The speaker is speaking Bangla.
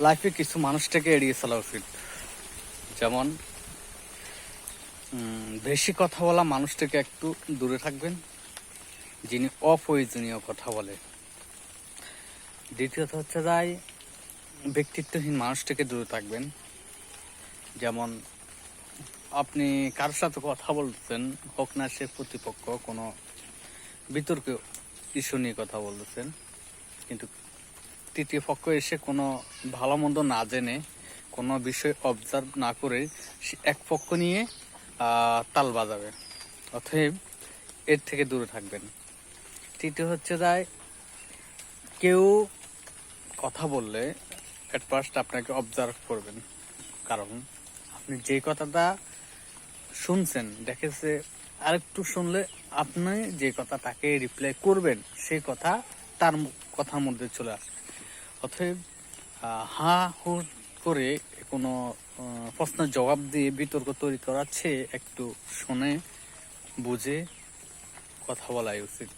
লাইফে কিছু মানুষটাকে এড়িয়ে চলা উচিত। যেমন বেশি কথা বলা মানুষটাকে একটু দূরে থাকবেন, যিনি অপ্রয়োজনীয় কথা বলে। দ্বিতীয়ত হচ্ছে যাই, ব্যক্তিত্বহীন মানুষটাকে দূরে থাকবেন। যেমন, আপনি কারোর সাথে কথা বলতেছেন, হোক না সে প্রতিপক্ষ, কোনো বিতর্ক ইস্যু নিয়ে কথা বলতেছেন, কিন্তু তৃতীয় পক্ষ এসে কোনো ভালো মন্দ না জেনে, কোনো বিষয় অবজার্ভ না করে এক পক্ষ নিয়ে তাল বাজাবে। অতএব এর থেকে দূরে থাকবেন। তৃতীয় হচ্ছে যায়, কেউ কথা বললে অ্যাট ফার্স্ট আপনাকে অবজার্ভ করবেন। কারণ আপনি যে কথাটা শুনছেন দেখেছে আরেকটু শুনলে আপনি যে কথা তাকে রিপ্লাই করবেন সেই কথা তার কথার মধ্যে চলে আসবে। অতএব হা হু করে কোনো প্রশ্নের জবাব দিয়ে বিতর্ক তৈরি করার চেয়ে একটু শুনে, বুঝে কথা বলাই উচিত।